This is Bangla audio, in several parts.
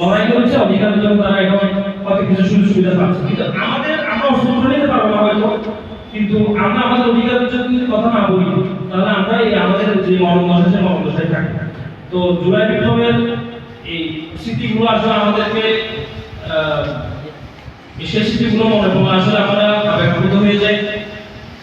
লড়াই করেছে অধিকারের জন্য তারা এখন হয়তো কিছু সুযোগ সুবিধা পাচ্ছে। কিন্তু আমাদের আমরা অস্ত্র নিতে পারব না হয়তো কিন্তু আমরা আমাদের অধিকারের জন্য কথা না বলি তাহলে আমরা এই আমাদের যে মরণ দশা সে থাকি। তো জুলাই বিপ্লবের এই স্মৃতিগুলো আসলে আমাদেরকে সেই স্মৃতিগুলো মনে পড়ে আসলে আমরা আবেগপ্রুত হয়ে যাই।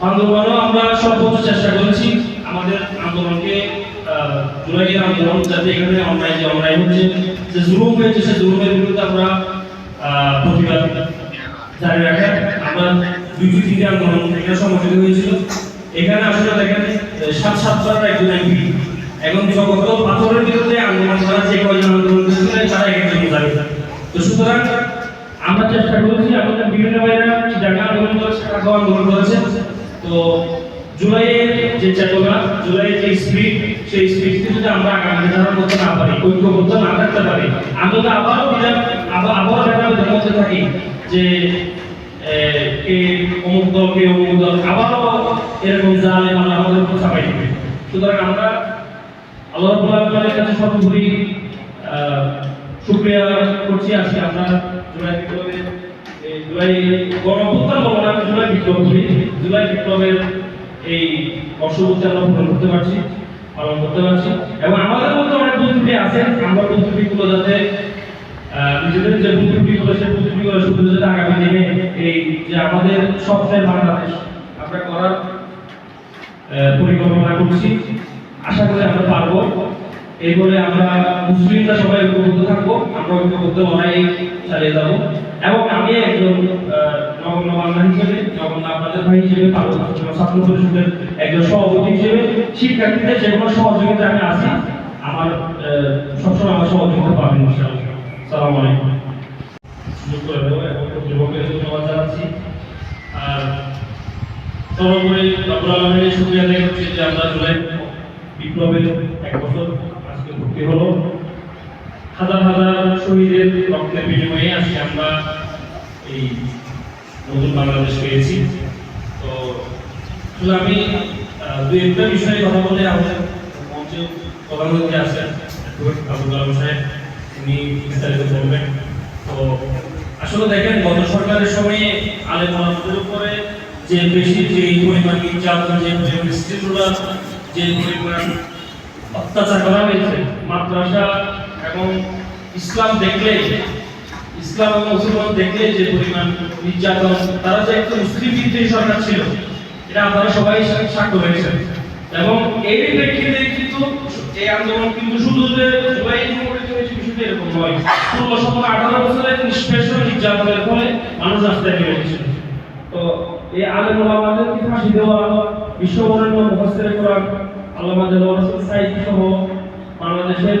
আন্দোলনও আমরা সর্বোচ্চ চেষ্টা করেছি আমাদের আন্দোলনকে আহ, যাতে এখানে যে হচ্ছে, যে সে বিরুদ্ধে আমরা প্রতিবাদ জারি রাখা। আমরা দুইটি তিনটি আন্দোলন এখানে সংগঠিত হয়েছিল। এখানে আসলে দেখেন সাত সাতবার একজন এখন জগত পাথরের বিরুদ্ধে আন্দোলন করা যে আন্দোলন করেছিলেন তারা একজন দাঁড়িয়ে তো সুতরাং আমরা চেষ্টা করেছি, আমাদের বিভিন্ন ভাইরা ঢাকা আন্দোলন করেছে ঢাকা আন্দোলন করেছে। তো জুলাইয়ের যে চেতনা, জুলাইয়ের যে স্পিরিট সেই স্পিরিটকে যদি আমরা আগামী ধারণ করতে না পারি, ঐক্যবদ্ধ না থাকতে পারি, আমরা তো আবারও বিরাট আবার, আবারও ভেদাভেদের মধ্যে থাকি যে কে অমুক দল, কে অমুক দল, আবারও এরকম জালে আমরা আমাদের উপর চাপাই দিবে। সুতরাং আমরা আল্লাহ আলামিনের কাছে সর্বোপরি শুকরিয়া করছি। আজকে আমরা জুলাই বিপ্লবের জুলাই গণঅভ্যুত্থান বলব না আমি জুলাই বিপ্লব জুলাই বিপ্লবের এই অশুভতে আমরা পূরণ করতে পারছি, পালন করতে পারছি। এবং আমাদের মধ্যে অনেক বুদ্ধিজীবী আছেন, আমরা বুদ্ধিজীবীগুলো যাতে নিজেদের যে বুদ্ধিজীবীগুলো, সেই বুদ্ধিজীবীগুলো শুধু যাতে আগামী দিনে এই যে আমাদের স্বপ্নের বাংলাদেশ, আমরা করার পরিকল্পনা করছি। আশা করি আমরা পারব। এই বলে আমরা মুসলিমরা সবাই ঐক্যবদ্ধ থাকব। আমরা ঐক্যবদ্ধ লড়াই চালিয়ে যাব। এবং আমি একজন আহ, হিসেবে নগণ্য আপনাদের ভাই হিসেবে ছাত্র পরিষদের একজন সভাপতি হিসেবে শিক্ষার্থীদের যে কোনো সহযোগিতা আমি আছি। আমার সবসময় আমার সহযোগিতা পাবেন সালাম আলাইকুম। আর যে আমরা জুলাই বিপ্লবের এক বছর আজকে ভর্তি হলো। হাজার হাজার শহীদের রক্তের বিনিময়ে আজকে আমরা এই নতুন বাংলাদেশ পেয়েছি। তো শুধু আমি দু একটা বিষয়ে কথা বলে আমাদের মঞ্চে প্রধানমন্ত্রী আছেন উনি বিস্তারিত বলবেন। তো আসলে দেখেন, গত সরকারের সময়ে আলেম ওলামাদের উপরে যে বেশি যে পরিমাণ নির্যাতন, যে পরিমাণ স্ত্রীগুলা যে পরিমাণ অত্যাচার করা হয়েছে, মাদ্রাসা এবং ইসলাম দেখলে, ইসলাম এবং মুসলমান দেখলে যে পরিমাণ নির্যাতন, তারা যে একটা মুসলিম বিদ্রোহী সরকার ছিল, এটা আপনারা সবাই সাক্ষ্য হয়েছেন এবং এই প্রেক্ষিতে কিন্তু এই আন্দোলন কিন্তু শুধু যে বিষয়টা এরকম নয়। আঠারো বছরের নিষ্পেষ নির্যাতনের ফলে মানুষ রাস্তায় নেমে এসেছিল তো এই আলেম ওলামাদেরকে ফাঁসি দেওয়া, বিশ্ববরেণ্য আল্লামা দেওয়ার রাসূল সহ বাংলাদেশের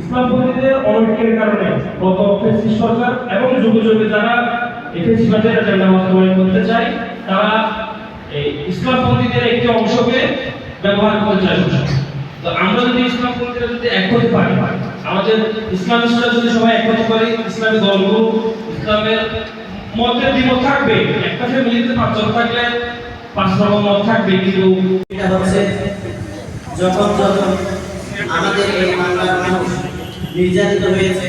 ইসলামপন্থীদের অনৈক্যের কারণে গত ফেসিস সরকার এবং যুগে যুগে যারা এই ফেসিবাদের এজেন্ডা বাস্তবায়ন করতে চায় তারা এই ইসলামপন্থীদের একটি অংশকে ব্যবহার করতে চায় তো আমরা যদি ইসলামপন্থীরা যদি এক হতে পারি, আমাদের ইসলামিস্টরা যদি সবাই এক হতে পারি, ইসলামী দলগুলো ইসলামের মতের দ্বিমত থাকবে, একটা ফ্যামিলিতে পাঁচজন থাকলে পাঁচ রকম মত থাকবে, কিন্তু এটা হচ্ছে যখন যখন আমাদের এই বাংলার মানুষ নির্যাতিত হয়েছে।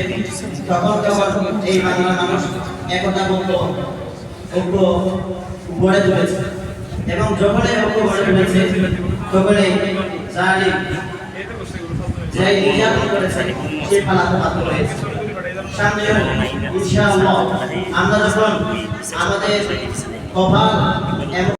তখন তখন এই বাংলার মানুষ একতা বলত ঐক্য গড়ে তুলেছে। এবং যখনই ঐক্য গড়ে তুলেছে, তখনই জালিম যে নির্যাতন করেছে, সে পালাতে বাধ্য হয়েছে। সামনে ইনশাআল্লাহ আমরা যখন আমাদের কপাল এবং